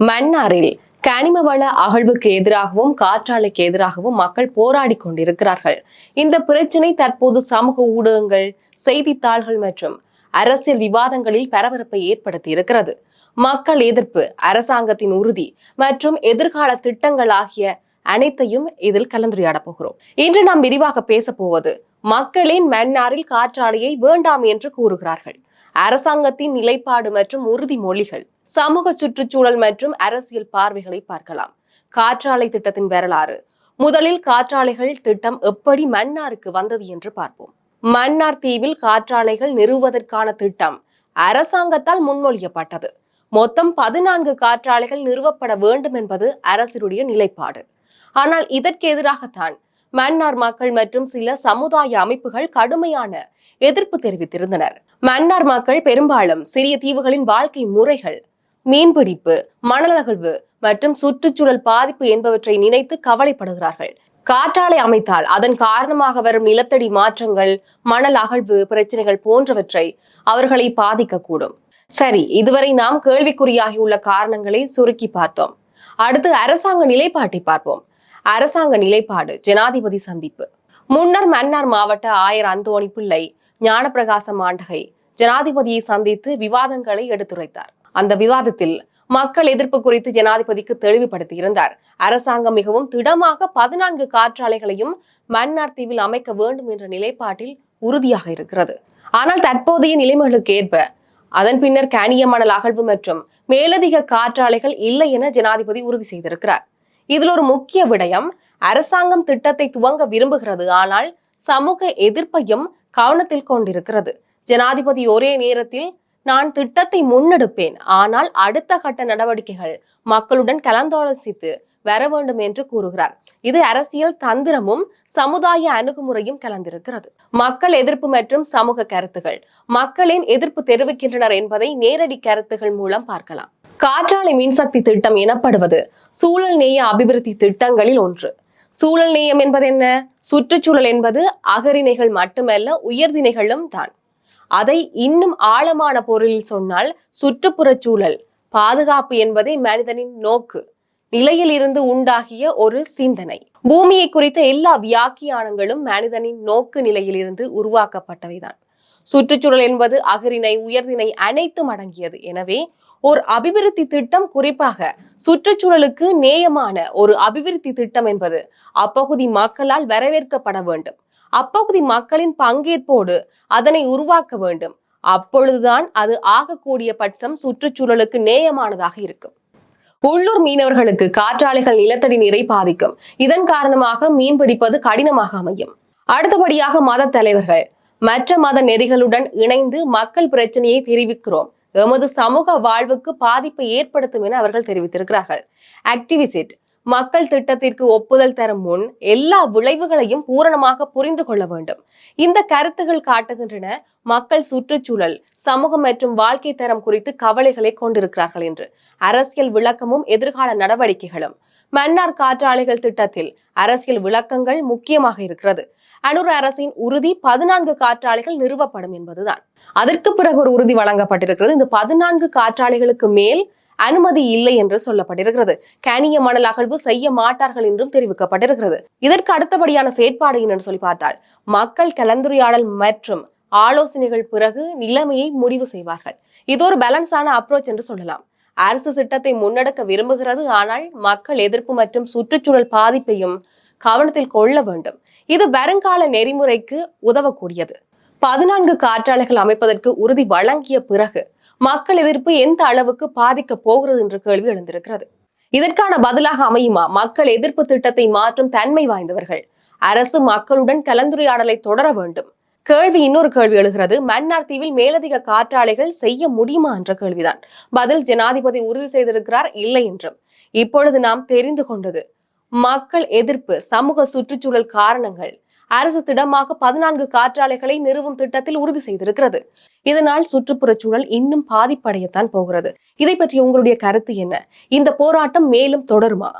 மன்னாரில் கனிம வள அகழ்வுக்கு எதிராகவும் காற்றாலைக்கு எதிராகவும் மக்கள் போராடி கொண்டிருக்கிறார்கள். இந்த பிரச்சினை தற்போது சமூக ஊடகங்கள் செய்தித்தாள்கள் மற்றும் அரசியல் விவாதங்களில் பரபரப்பை ஏற்படுத்தி இருக்கிறது மக்கள் எதிர்ப்பு அரசாங்கத்தின் உறுதி மற்றும் எதிர்கால திட்டங்கள் ஆகிய அனைத்தையும் இதில் கலந்துரையாட போகிறோம். இன்று நாம் விரிவாக பேச போவது மக்களின் மன்னாரில் காற்றாலையை வேண்டாம் என்று கூறுகிறார்கள். அரசாங்கத்தின் நிலைப்பாடு மற்றும் உறுதிமொழிகள் சமூக சுற்றுச்சூழல் மற்றும் அரசியல் பார்வைகளை பார்க்கலாம். காற்றாலை திட்டத்தின் வரலாறு. முதலில் காற்றாலைகள் திட்டம் எப்படி மன்னாருக்கு வந்தது என்று பார்ப்போம். மன்னார் தீவில் காற்றாலைகள் நிறுவுவதற்கான திட்டம் அரசாங்கத்தால் முன்மொழியப்பட்டது. மொத்தம் பதினான்கு காற்றாலைகள் நிறுவப்பட வேண்டும் என்பது அரசினுடைய நிலைப்பாடு. ஆனால் இதற்கு எதிராகத்தான் மன்னார் மக்கள் மற்றும் சில சமுதாய அமைப்புகள் கடுமையான எதிர்ப்பு தெரிவித்திருந்தனர். மன்னார் மக்கள் பெரும்பாலும் சிறிய தீவுகளின் வாழ்க்கை முறைகள் மீன்பிடிப்பு மணல் அகழ்வு மற்றும் சுற்றுச்சூழல் பாதிப்பு என்பவற்றை நினைத்து கவலைப்படுகிறார்கள். காற்றாலை அமைத்தால் அதன் காரணமாக வரும் நிலத்தடி மாற்றங்கள் மணல் அகழ்வு பிரச்சனைகள் போன்றவற்றை அவர்களை பாதிக்கக்கூடும். சரி இதுவரை நாம் கேள்விக்குறியாகியுள்ள காரணங்களை சுருக்கி பார்த்தோம். அடுத்து அரசாங்க நிலைப்பாட்டை பார்ப்போம். அரசாங்க நிலைப்பாடு ஜனாதிபதி சந்திப்பு. முன்னர் மன்னார் மாவட்ட ஆயர் அந்தோணி பிள்ளை ஞானப்பிரகாசம் ஆண்டகை ஜனாதிபதியை சந்தித்து விவாதங்களை எடுத்துரைத்தார். அந்த விவாதத்தில் மக்கள் எதிர்ப்பு குறித்து ஜனாதிபதிக்கு தெளிவுபடுத்தியிருந்தார். அரசாங்கம் மிகவும் திடமாக பதினான்கு காற்றாலைகளையும் மன்னார் தீவில் அமைக்க வேண்டும் என்ற நிலைப்பாட்டில் உறுதியாக இருக்கிறது. ஆனால் தற்போதைய நிலைமைகளுக்கு ஏற்ப அதன் பின்னர் கேனிய மணல் அகழ்வு மற்றும் மேலதிக காற்றாலைகள் இல்லை என ஜனாதிபதி உறுதி செய்திருக்கிறார். இதில் ஒரு முக்கிய விடயம் அரசாங்கம் திட்டத்தை துவங்க விரும்புகிறது. ஆனால் சமூக எதிர்ப்பையும் கவனத்தில் கொண்டிருக்கிறது. ஜனாதிபதி ஒரே நேரத்தில் நான் திட்டத்தை முன்னெடுப்பேன். ஆனால் அடுத்த கட்ட நடவடிக்கைகள் மக்களுடன் கலந்தாலோசித்து வர வேண்டும் என்று கூறுகிறார். இது அரசியல் தந்திரமும் சமுதாய அணுகுமுறையும் கலந்திருக்கிறது. மக்கள் எதிர்ப்பு மற்றும் சமூக கருத்துகள். மக்களின் எதிர்ப்பு தெரிவிக்கின்றனர் என்பதை நேரடி கருத்துகள் மூலம் பார்க்கலாம். காற்றாலை மின்சக்தி திட்டம் எனப்படுவது சூழல் நேய அபிவிருத்தி திட்டங்களில் ஒன்று. சூழல் நேயம் என்பது என்ன? சுற்றுச்சூழல் என்பது அகரிணைகள் மட்டுமல்ல உயர்திணைகளும் தான். அதை இன்னும் ஆழமான பொருளில் சொன்னால் சுற்றுப்புறச் சூழல் பாதுகாப்பு என்பதே மனிதனின் நோக்கு. நிலையில் இருந்து உண்டாகிய ஒரு சிந்தனை. பூமியை குறித்த எல்லா வியாக்கியானங்களும் மனிதனின் நோக்கு நிலையில் இருந்து உருவாக்கப்பட்டவைதான். சுற்றுச்சூழல் என்பது அகரிணை உயர்தினை அனைத்தும் அடங்கியது. எனவே ஒரு அபிவிருத்தி திட்டம் குறிப்பாக சுற்றுச்சூழலுக்கு நேயமான ஒரு அபிவிருத்தி திட்டம் என்பது அப்பகுதி மக்களால் வரவேற்கப்பட வேண்டும். அப்பகுதி மக்களின் பங்கேற்போடு அதனை உருவாக்க வேண்டும். அப்பொழுதுதான் அது ஆகக்கூடிய பட்சம் சுற்றுச்சூழலுக்கு நேயமானதாக இருக்கும். உள்ளூர் மீனவர்களுக்கு காற்றாலைகள் நிலத்தடி நீரை பாதிக்கும். இதன் காரணமாக மீன் பிடிப்பது கடினமாக அமையும். அடுத்தபடியாக மத தலைவர்கள் மற்ற மத நெறிகளுடன் இணைந்து மக்கள் பிரச்சனையை தெரிவிக்கிறோம். எமது சமூக வாழ்வுக்கு பாதிப்பை ஏற்படுத்தும் என அவர்கள் தெரிவித்திருக்கிறார்கள். ஆக்டிவிசிட் மக்கள் திட்டத்திற்கு ஒப்புதல் தரும் முன் எல்லா விளைவுகளையும் பூரணமாக புரிந்து கொள்ள வேண்டும். இந்த கருத்துகள் காட்டுகின்றன. மக்கள் சுற்றுச்சூழல் சமூகம் மற்றும் வாழ்க்கை தரம் குறித்து கவலைகளை கொண்டிருக்கிறார்கள் என்று. அரசியல் விளக்கமும் எதிர்கால நடவடிக்கைகளும். மன்னார் காற்றாலைகள் திட்டத்தில் அரசியல் விளக்கங்கள் முக்கியமாக இருக்கிறது. அனுர் அரசின் உறுதி பதினான்கு காற்றாலைகள் நிறுவப்படும் என்பதுதான். அதற்கு பிறகு ஒரு உறுதி வழங்கப்பட்டிருக்கிறது. இந்த பதினான்கு காற்றாலைகளுக்கு மேல் அனுமதி இல்லை என்று சொல்லப்பட்டிருக்கிறது. கேனிய மணல் அகழ்வு செய்ய மாட்டார்கள் என்றும் தெரிவிக்கப்பட்டிருக்கிறது. இதற்கு அடுத்தபடியான செயற்பாடு என்று சொல்லி பார்த்தால் மக்கள் கலந்துரையாடல் மற்றும் ஆலோசனைகள் பிறகு நிலைமையை முடிவு செய்வார்கள். இது ஒரு பேலன்ஸான அப்ரோச் என்று சொல்லலாம். அரசு திட்டத்தை முன்னெடுக்க விரும்புகிறது ஆனால் மக்கள் எதிர்ப்பு மற்றும் சுற்றுச்சூழல் பாதிப்பையும் கவனத்தில் கொள்ள வேண்டும். இது வருங்கால நெறிமுறைக்கு உதவக்கூடியது. பதினான்கு காற்றாலைகள் அமைப்பதற்கு உறுதி வழங்கிய பிறகு மக்கள் எதிர்ப்பு எந்த அளவுக்கு பாதிக்க போகிறது என்ற கேள்வி எழுந்திருக்கிறது. இதற்கான பதிலாக அமையுமா? மக்கள் எதிர்ப்பு திட்டத்தை மாற்றும் தன்மை வாய்ந்தவர்கள். அரசு மக்களுடன் கலந்துரையாடலை தொடர வேண்டும். கேள்வி இன்னொரு கேள்வி எழுகிறது. மன்னார் தீவில் மேலதிக காற்றாலைகள் செய்ய முடியுமா என்ற கேள்விதான். பதில் ஜனாதிபதி உறுதி செய்திருக்கிறார் இல்லை என்றும். இப்பொழுது நாம் தெரிந்து கொண்டது மக்கள் எதிர்ப்பு சமூக சுற்றுச்சூழல் காரணங்கள் அரசு திடமாக பதினான்கு காற்றாலைகளை நிறுவும் திட்டத்தில் உறுதி செய்திருக்கிறது. இதனால் சுற்றுப்புறச் சூழல் இன்னும் பாதிப்படையத்தான் போகிறது. இதை பற்றி உங்களுடைய கருத்து என்ன? இந்த போராட்டம் மேலும் தொடருமா?